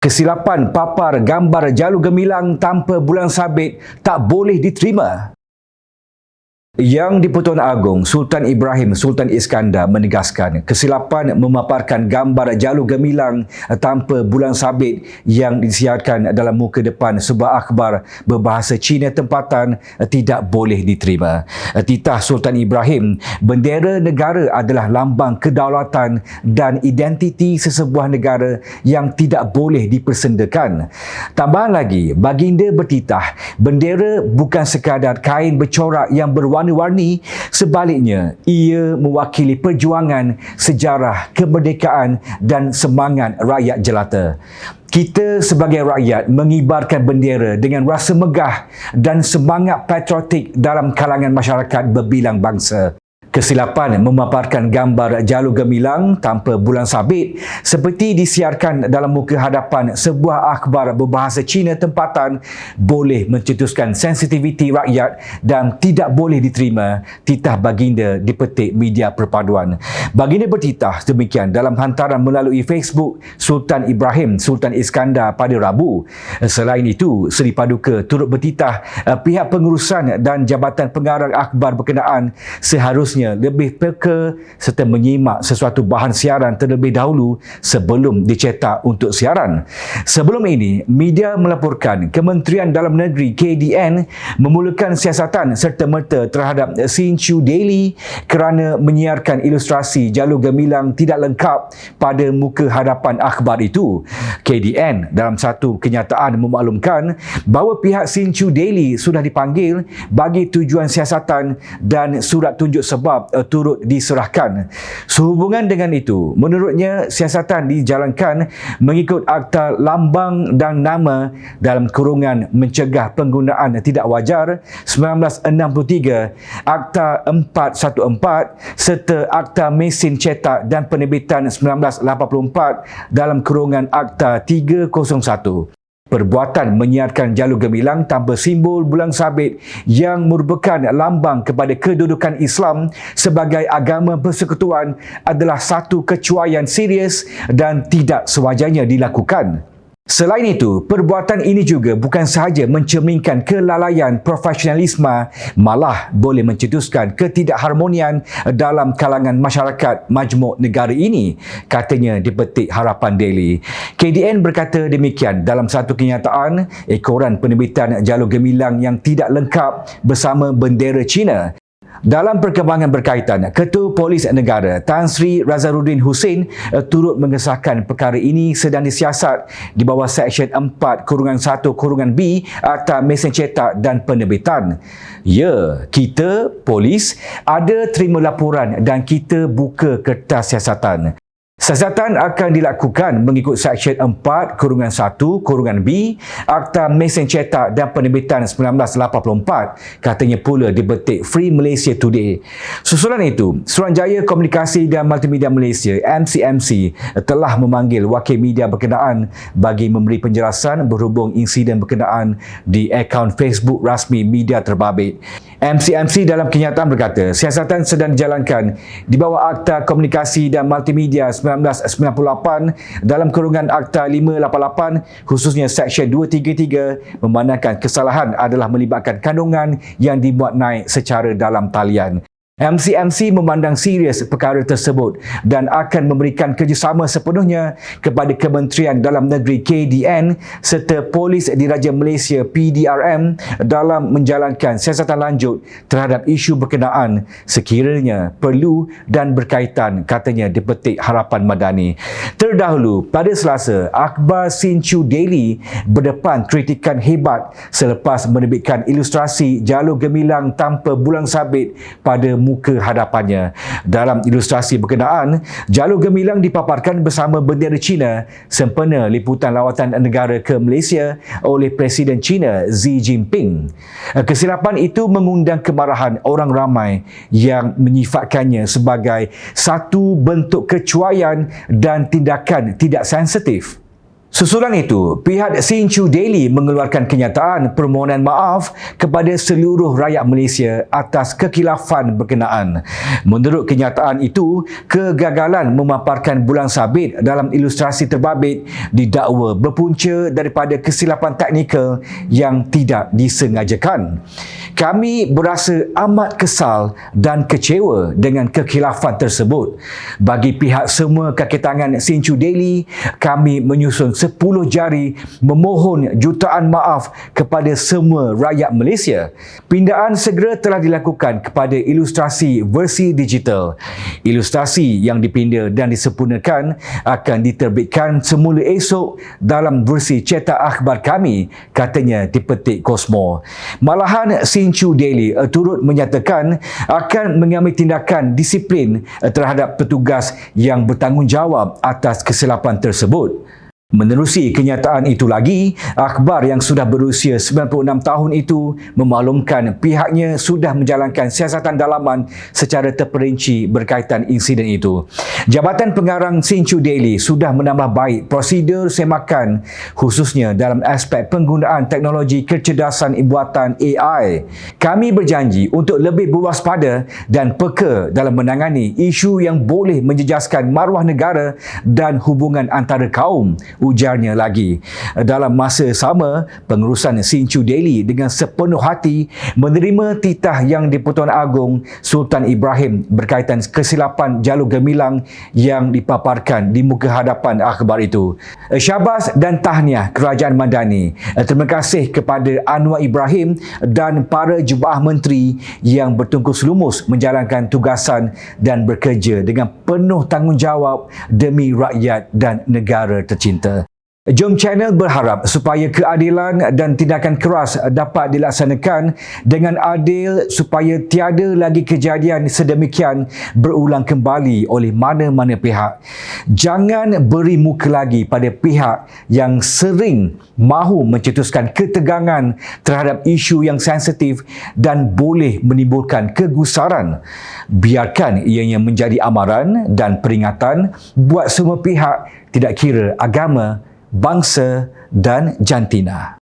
Kesilapan papar gambar jalur gemilang tanpa bulan sabit tak boleh diterima. Yang di-Pertuan Agong, Sultan Ibrahim Sultan Iskandar menegaskan kesilapan memaparkan gambar jalur gemilang tanpa bulan sabit yang disiarkan dalam muka depan sebuah akhbar berbahasa Cina tempatan tidak boleh diterima. Titah Sultan Ibrahim, bendera negara adalah lambang kedaulatan dan identiti sesebuah negara yang tidak boleh dipersendakan. Tambahan lagi, baginda bertitah, bendera bukan sekadar kain bercorak yang berwarna berwarna-warni sebaliknya ia mewakili perjuangan sejarah kemerdekaan dan semangat rakyat jelata. Kita sebagai rakyat mengibarkan bendera dengan rasa megah dan semangat patriotik dalam kalangan masyarakat berbilang bangsa kesilapan memaparkan gambar jalur gemilang tanpa bulan sabit seperti disiarkan dalam muka hadapan sebuah akhbar berbahasa Cina tempatan boleh mencetuskan sensitiviti rakyat dan tidak boleh diterima titah baginda dipetik media perpaduan. Baginda bertitah demikian dalam hantaran melalui Facebook Sultan Ibrahim Sultan Iskandar pada Rabu. Selain itu, Seri Paduka turut bertitah eh, pihak pengurusan dan Jabatan Pengarang Akhbar berkenaan seharusnya seharusnya lebih peka serta menyimak sesuatu bahan siaran terlebih dahulu sebelum dicetak untuk siaran. Sebelum ini, media melaporkan Kementerian Dalam Negeri KDN memulakan siasatan serta-merta terhadap Sinchu Daily kerana menyiarkan ilustrasi jalur gemilang tidak lengkap pada muka hadapan akhbar itu. KDN dalam satu kenyataan memaklumkan bahawa pihak Sinchu Daily sudah dipanggil bagi tujuan siasatan dan surat tunjuk sebab sebab uh, turut diserahkan. Sehubungan dengan itu, menurutnya siasatan dijalankan mengikut akta lambang dan nama dalam kurungan mencegah penggunaan tidak wajar 1963, akta 414 serta akta mesin cetak dan penerbitan 1984 dalam kurungan akta 301 perbuatan menyiarkan jalur gemilang tanpa simbol bulan sabit yang merupakan lambang kepada kedudukan Islam sebagai agama persekutuan adalah satu kecuaian serius dan tidak sewajarnya dilakukan. Selain itu, perbuatan ini juga bukan sahaja mencerminkan kelalaian profesionalisme, malah boleh mencetuskan ketidakharmonian dalam kalangan masyarakat majmuk negara ini, katanya dipetik Harapan Daily. KDN berkata demikian dalam satu kenyataan, ekoran penerbitan jalur gemilang yang tidak lengkap bersama bendera China dalam perkembangan berkaitan, Ketua Polis Negara Tan Sri Razaruddin Hussein uh, turut mengesahkan perkara ini sedang disiasat di bawah Seksyen 4 kurungan 1 kurungan B Akta Mesin Cetak dan Penerbitan. Ya, kita, polis, ada terima laporan dan kita buka kertas siasatan. Siasatan akan dilakukan mengikut Seksyen 4 Kurungan 1 Kurungan B Akta Mesin Cetak dan Penerbitan 1984 katanya pula dibetik Free Malaysia Today. Susulan itu, Suruhanjaya Komunikasi dan Multimedia Malaysia MCMC telah memanggil wakil media berkenaan bagi memberi penjelasan berhubung insiden berkenaan di akaun Facebook rasmi media terbabit. MCMC dalam kenyataan berkata, siasatan sedang dijalankan di bawah Akta Komunikasi dan Multimedia 1998 dalam kurungan Akta 588 khususnya Seksyen 233 memandangkan kesalahan adalah melibatkan kandungan yang dibuat naik secara dalam talian. MCMC memandang serius perkara tersebut dan akan memberikan kerjasama sepenuhnya kepada Kementerian Dalam Negeri KDN serta Polis Diraja Malaysia PDRM dalam menjalankan siasatan lanjut terhadap isu berkenaan sekiranya perlu dan berkaitan katanya dipetik harapan madani. Terdahulu pada Selasa, Akbar Sinchu Daily berdepan kritikan hebat selepas menerbitkan ilustrasi jalur gemilang tanpa bulang sabit pada muka hadapannya. Dalam ilustrasi berkenaan, jalur gemilang dipaparkan bersama bendera China sempena liputan lawatan negara ke Malaysia oleh Presiden China Xi Jinping. Kesilapan itu mengundang kemarahan orang ramai yang menyifatkannya sebagai satu bentuk kecuaian dan tindakan tidak sensitif. Susulan itu, pihak Sinchu Daily mengeluarkan kenyataan permohonan maaf kepada seluruh rakyat Malaysia atas kekilafan berkenaan. Menurut kenyataan itu, kegagalan memaparkan bulan sabit dalam ilustrasi terbabit didakwa berpunca daripada kesilapan teknikal yang tidak disengajakan. Kami berasa amat kesal dan kecewa dengan kekilafan tersebut. Bagi pihak semua kaki tangan Sinchu Daily, kami menyusun 10 jari memohon jutaan maaf kepada semua rakyat Malaysia. Pindaan segera telah dilakukan kepada ilustrasi versi digital. Ilustrasi yang dipinda dan disempurnakan akan diterbitkan semula esok dalam versi cetak akhbar kami, katanya dipetik Cosmo. Malahan Sinchu Daily uh, turut menyatakan akan mengambil tindakan disiplin uh, terhadap petugas yang bertanggungjawab atas kesilapan tersebut. Menerusi kenyataan itu lagi, akhbar yang sudah berusia 96 tahun itu memaklumkan pihaknya sudah menjalankan siasatan dalaman secara terperinci berkaitan insiden itu. Jabatan Pengarang Sinchu Daily sudah menambah baik prosedur semakan khususnya dalam aspek penggunaan teknologi kecerdasan buatan AI. Kami berjanji untuk lebih berwaspada dan peka dalam menangani isu yang boleh menjejaskan maruah negara dan hubungan antara kaum ujarnya lagi. Dalam masa sama, pengurusan Sinchu Daily dengan sepenuh hati menerima titah yang di-Pertuan Agong Sultan Ibrahim berkaitan kesilapan jalur gemilang yang dipaparkan di muka hadapan akhbar itu. Syabas dan tahniah Kerajaan Madani. Terima kasih kepada Anwar Ibrahim dan para jemaah menteri yang bertungkus lumus menjalankan tugasan dan bekerja dengan penuh tanggungjawab demi rakyat dan negara tercinta. Jom Channel berharap supaya keadilan dan tindakan keras dapat dilaksanakan dengan adil supaya tiada lagi kejadian sedemikian berulang kembali oleh mana-mana pihak. Jangan beri muka lagi pada pihak yang sering mahu mencetuskan ketegangan terhadap isu yang sensitif dan boleh menimbulkan kegusaran. Biarkan ianya menjadi amaran dan peringatan buat semua pihak tidak kira agama, bangsa dan jantina.